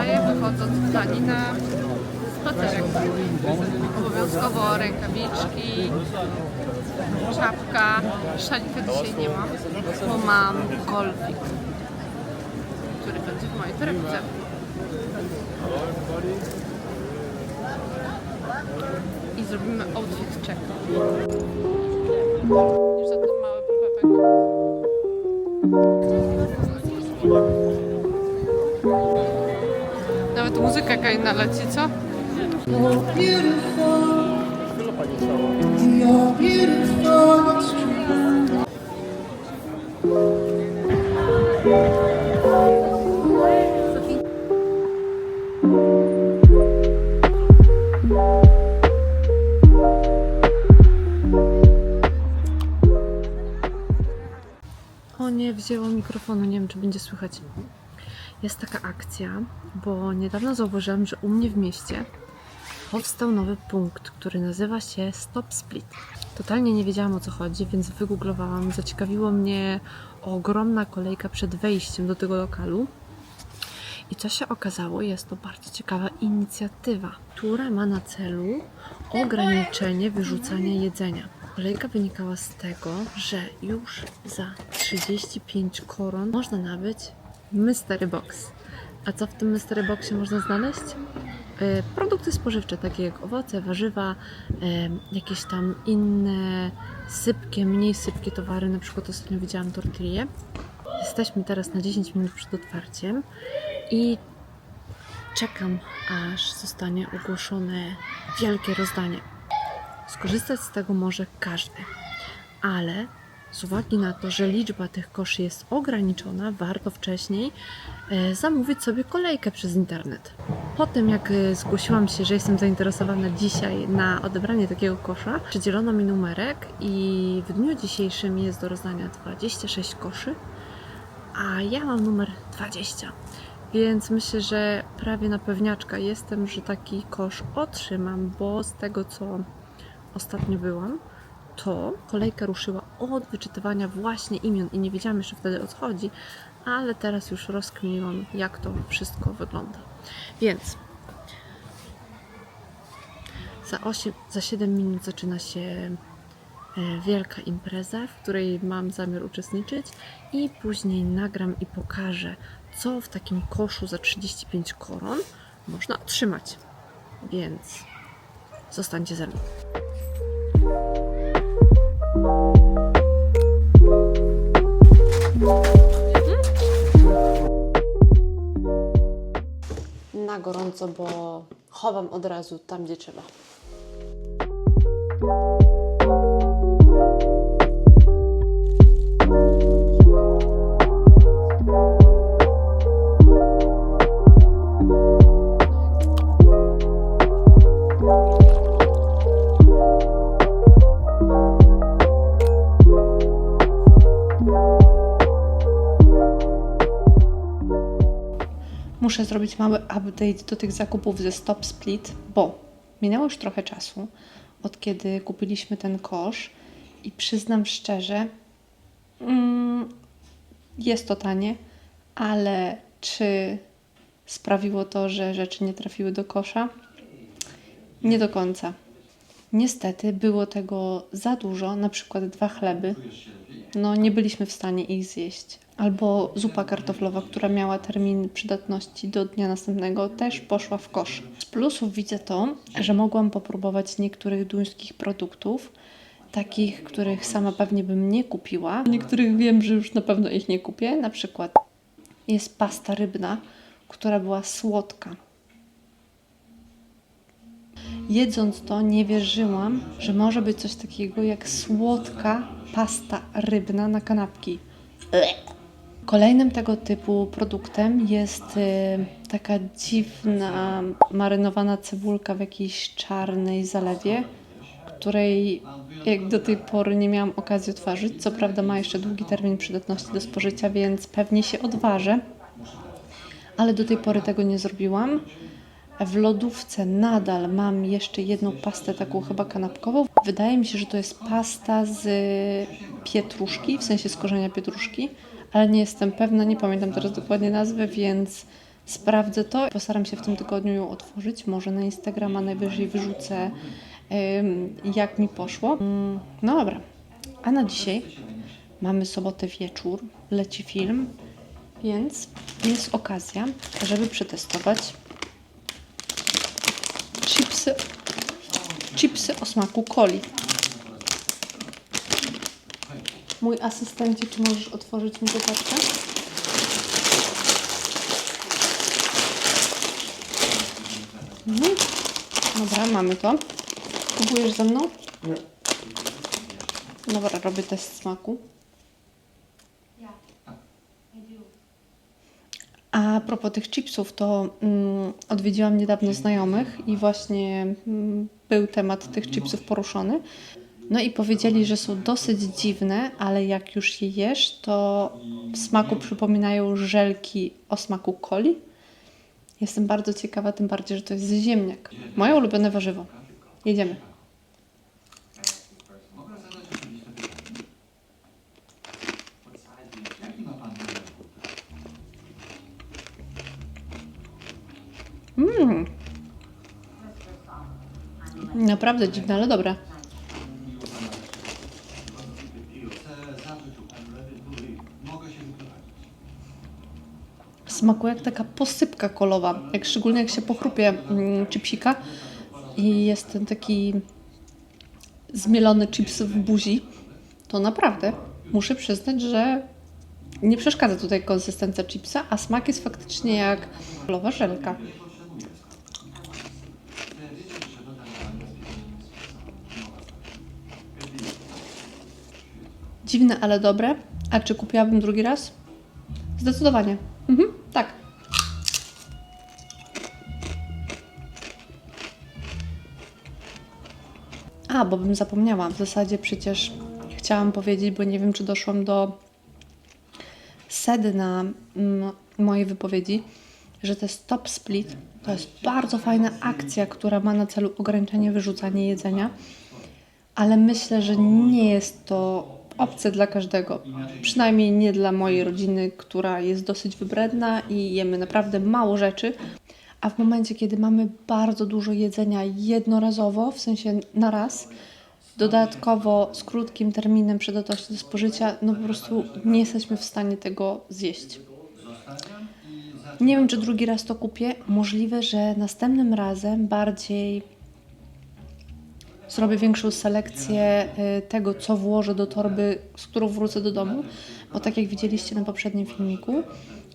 wstaję, wychodząc w plani na spacerek. Obowiązkowo rękawiczki, czapka. Szalika dzisiaj nie mam, bo mam golfik, który będzie w mojej torebce. I zrobimy outfit check. Muzyka jaka inna leci, co? O nie, wzięło mikrofonu, nie wiem czy będzie słychać. Jest taka akcja, bo niedawno zauważyłam, że u mnie w mieście powstał nowy punkt, który nazywa się Stop Split. Totalnie nie wiedziałam o co chodzi, więc wygooglowałam. Zaciekawiło mnie ogromna kolejka przed wejściem do tego lokalu. I co się okazało, jest to bardzo ciekawa inicjatywa, która ma na celu ograniczenie wyrzucania jedzenia. Kolejka wynikała z tego, że już za 35 koron można nabyć Mystery Box. A co w tym Mystery Boxie można znaleźć? E, Produkty spożywcze, takie jak owoce, warzywa, e, jakieś tam inne sypkie, mniej sypkie towary, na przykład ostatnio widziałam tortillę. Jesteśmy teraz na 10 minut przed otwarciem i czekam, aż zostanie ogłoszone wielkie rozdanie. Skorzystać z tego może każdy, ale z uwagi na to, że liczba tych koszy jest ograniczona, warto wcześniej e, zamówić sobie kolejkę przez internet. Po tym, jak e, zgłosiłam się, że jestem zainteresowana dzisiaj na odebranie takiego kosza, przydzielono mi numerek i w dniu dzisiejszym jest do rozdania 26 koszy, a ja mam numer 20. Więc myślę, że prawie na pewniaczka jestem, że taki kosz otrzymam, bo z tego co ostatnio byłam, to kolejka ruszyła od wyczytywania właśnie imion i nie wiedziałam jeszcze wtedy o co chodzi, ale teraz już rozkminiłam, jak to wszystko wygląda. Więc za, 8, za 7 minut zaczyna się e, wielka impreza, w której mam zamiar uczestniczyć i później nagram i pokażę, co w takim koszu za 35 koron można otrzymać. Więc zostańcie ze mną. Na gorąco, bo chowam od razu tam, gdzie trzeba. Muszę zrobić mały update do tych zakupów ze Stop Split, bo minęło już trochę czasu od kiedy kupiliśmy ten kosz i przyznam szczerze, mm, jest to tanie, ale czy sprawiło to, że rzeczy nie trafiły do kosza? Nie do końca. Niestety było tego za dużo, na przykład dwa chleby. No, nie byliśmy w stanie ich zjeść. Albo zupa kartoflowa, która miała termin przydatności do dnia następnego, też poszła w kosz. Z plusów widzę to, że mogłam popróbować niektórych duńskich produktów, takich, których sama pewnie bym nie kupiła. Niektórych wiem, że już na pewno ich nie kupię. Na przykład jest pasta rybna, która była słodka. Jedząc to, nie wierzyłam, że może być coś takiego jak słodka pasta rybna na kanapki. Kolejnym tego typu produktem jest y, taka dziwna, marynowana cebulka w jakiejś czarnej zalewie, której jak do tej pory nie miałam okazji otworzyć. Co prawda ma jeszcze długi termin przydatności do spożycia, więc pewnie się odważę, ale do tej pory tego nie zrobiłam. W lodówce nadal mam jeszcze jedną pastę, taką chyba kanapkową. Wydaje mi się, że to jest pasta z pietruszki, w sensie z korzenia pietruszki, ale nie jestem pewna, nie pamiętam teraz dokładnie nazwy, więc Sprawdzę to. Postaram się w tym tygodniu ją otworzyć. Może na Instagrama najwyżej wyrzucę, jak mi poszło. Mm, No dobra. A na dzisiaj mamy sobotę wieczór, leci film, więc jest okazja, żeby przetestować chipsy, chipsy o smaku coli. Mój asystencie, czy możesz otworzyć mi tę paczkę? Mhm. Dobra, mamy to. Próbujesz ze mną? Nie. Dobra, robię test smaku. A propos tych chipsów, to mm, odwiedziłam niedawno znajomych i właśnie mm, był temat tych chipsów poruszony. No i powiedzieli, że są dosyć dziwne, ale jak już je jesz, to w smaku przypominają żelki o smaku coli. Jestem bardzo ciekawa, tym bardziej, że to jest ziemniak. Moje ulubione warzywo. Jedziemy. Mmm. Naprawdę dziwne, ale dobre. Smakuje jak taka posypka kolowa, jak szczególnie jak się pochrupie mm, chipsika i jest ten taki zmielony chips w buzi, to naprawdę muszę przyznać, że nie przeszkadza tutaj konsystencja chipsa, a smak jest faktycznie jak kolowa żelka. Dziwne, ale dobre. A czy kupiłabym drugi raz? Zdecydowanie. Mhm, A, bo bym zapomniała. W zasadzie przecież chciałam powiedzieć, bo nie wiem, czy doszłam do sedna mm, mojej wypowiedzi, że to jest Top Split to jest bardzo fajna akcja, która ma na celu ograniczenie wyrzucania jedzenia, ale myślę, że nie jest to opcja dla każdego. Przynajmniej nie dla mojej rodziny, która jest dosyć wybredna i jemy naprawdę mało rzeczy. A w momencie, kiedy mamy bardzo dużo jedzenia jednorazowo, w sensie na raz, dodatkowo z krótkim terminem przydatności do spożycia, no po prostu nie jesteśmy w stanie tego zjeść. Nie wiem, czy drugi raz to kupię. Możliwe, że następnym razem bardziej zrobię większą selekcję y, tego, co włożę do torby, z którą wrócę do domu, bo tak jak widzieliście na poprzednim filmiku,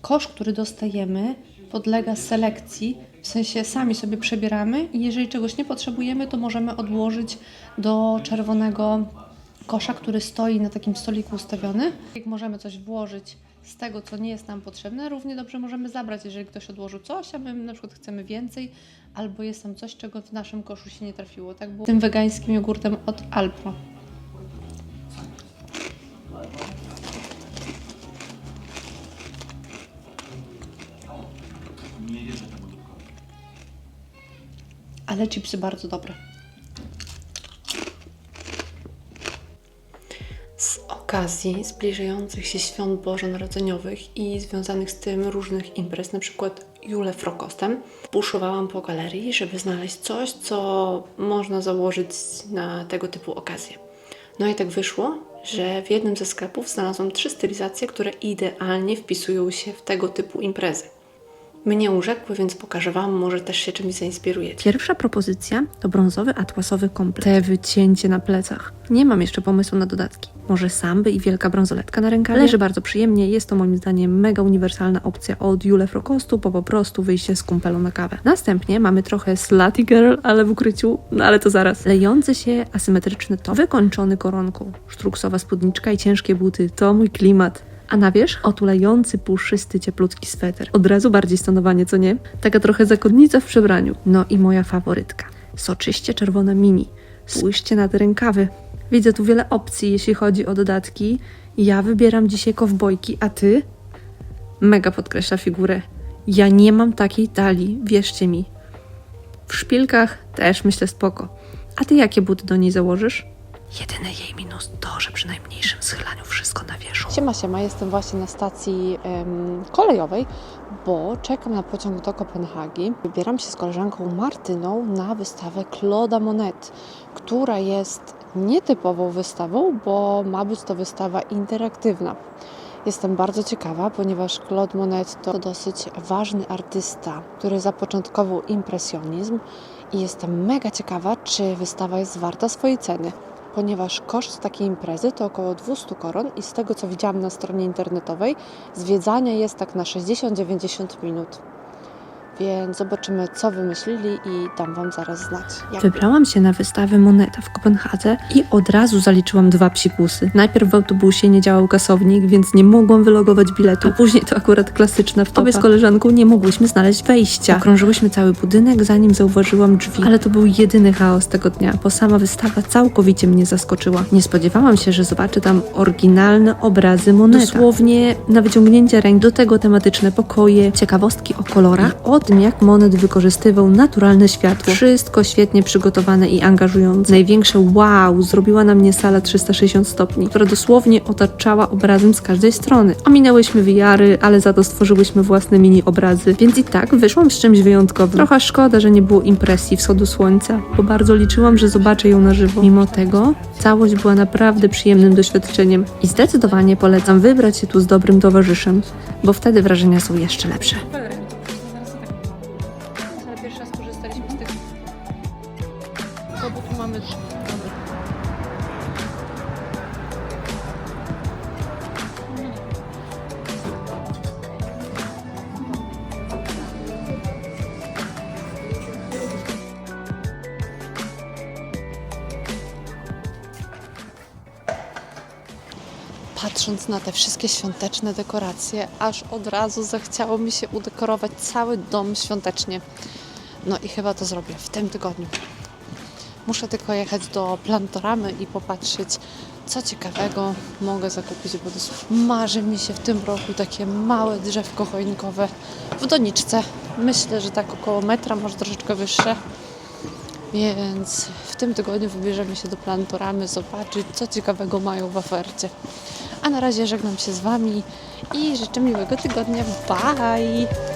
kosz, który dostajemy, podlega selekcji, w sensie sami sobie przebieramy i jeżeli czegoś nie potrzebujemy, to możemy odłożyć do czerwonego kosza, który stoi na takim stoliku ustawiony. Jak możemy coś włożyć z tego, co nie jest nam potrzebne, równie dobrze możemy zabrać, jeżeli ktoś odłożył coś, a my na przykład chcemy więcej, albo jest tam coś, czego w naszym koszu się nie trafiło. Tak było tym wegańskim jogurtem od Alpro. Ale chipsy bardzo dobre. Z okazji zbliżających się świąt bożonarodzeniowych i związanych z tym różnych imprez, na przykład Jule Frokostem, buszowałam po galerii, żeby znaleźć coś, co można założyć na tego typu okazje. No i tak wyszło, że w jednym ze sklepów znalazłam trzy stylizacje, które idealnie wpisują się w tego typu imprezy. Mnie urzekły, więc pokażę Wam, może też się czymś zainspirujecie. Pierwsza propozycja to brązowy atłasowy komplet. Te wycięcie na plecach. Nie mam jeszcze pomysłu na dodatki. Może samby i wielka brązoletka na rękawie? Leży bardzo przyjemnie. Jest to moim zdaniem mega uniwersalna opcja od Jule Frokostu, po po prostu wyjście z kumpelą na kawę. Następnie mamy trochę slutty girl, ale w ukryciu, no ale to zaraz. Lejący się asymetryczny top, wykończony koronką, sztruksowa spódniczka i ciężkie buty. To mój klimat. A na wierzch otulający, puszysty, cieplutki sweter. Od razu bardziej stanowanie, co nie? Taka trochę zakonnica w przebraniu. No i moja faworytka. Soczyście czerwona mini. Spójrzcie na te rękawy. Widzę tu wiele opcji, jeśli chodzi o dodatki. Ja wybieram dzisiaj kowbojki, a ty? Mega podkreśla figurę. Ja nie mam takiej talii, wierzcie mi. W szpilkach też myślę spoko. A ty jakie buty do niej założysz? Jedyny jej minus to, że przy najmniejszym schylaniu wszystko na wierzchu. Siema, siema, jestem właśnie na stacji em, kolejowej, bo czekam na pociąg do Kopenhagi. Wybieram się z koleżanką Martyną na wystawę Claude'a Monet, która jest nietypową wystawą, bo ma być to wystawa interaktywna. Jestem bardzo ciekawa, ponieważ Claude Monet to dosyć ważny artysta, który zapoczątkował impresjonizm i jestem mega ciekawa, czy wystawa jest warta swojej ceny ponieważ koszt takiej imprezy to około 200 koron i z tego co widziałam na stronie internetowej, zwiedzanie jest tak na 60-90 minut. Więc zobaczymy, co wymyślili i dam Wam zaraz znać. Jak Wybrałam się na wystawę Moneta w Kopenhadze i od razu zaliczyłam dwa psikusy. Najpierw w autobusie nie działał kasownik, więc nie mogłam wylogować biletu. A później to akurat klasyczna wtopa. Obie z koleżanką nie mogłyśmy znaleźć wejścia. Okrążyłyśmy cały budynek, zanim zauważyłam drzwi. Ale to był jedyny chaos tego dnia, bo sama wystawa całkowicie mnie zaskoczyła. Nie spodziewałam się, że zobaczę tam oryginalne obrazy Moneta. Dosłownie na wyciągnięcie ręk do tego tematyczne pokoje, ciekawostki o kolorach, o tym jak Monet wykorzystywał naturalne światło. Wszystko świetnie przygotowane i angażujące. Największe wow zrobiła na mnie sala 360 stopni, która dosłownie otaczała obrazem z każdej strony. Ominęłyśmy VR-y, ale za to stworzyłyśmy własne mini obrazy, więc i tak wyszłam z czymś wyjątkowym. Trochę szkoda, że nie było impresji wschodu słońca, bo bardzo liczyłam, że zobaczę ją na żywo. Mimo tego całość była naprawdę przyjemnym doświadczeniem i zdecydowanie polecam wybrać się tu z dobrym towarzyszem, bo wtedy wrażenia są jeszcze lepsze. Patrząc na te wszystkie świąteczne dekoracje, aż od razu zachciało mi się udekorować cały dom świątecznie. No i chyba to zrobię w tym tygodniu. Muszę tylko jechać do Plantoramy i popatrzeć, co ciekawego mogę zakupić, bo marzy mi się w tym roku takie małe drzewko choinkowe w doniczce. Myślę, że tak około metra, może troszeczkę wyższe. Więc w tym tygodniu wybierzemy się do Plantoramy, zobaczyć, co ciekawego mają w ofercie. A na razie żegnam się z Wami i życzę miłego tygodnia. Bye!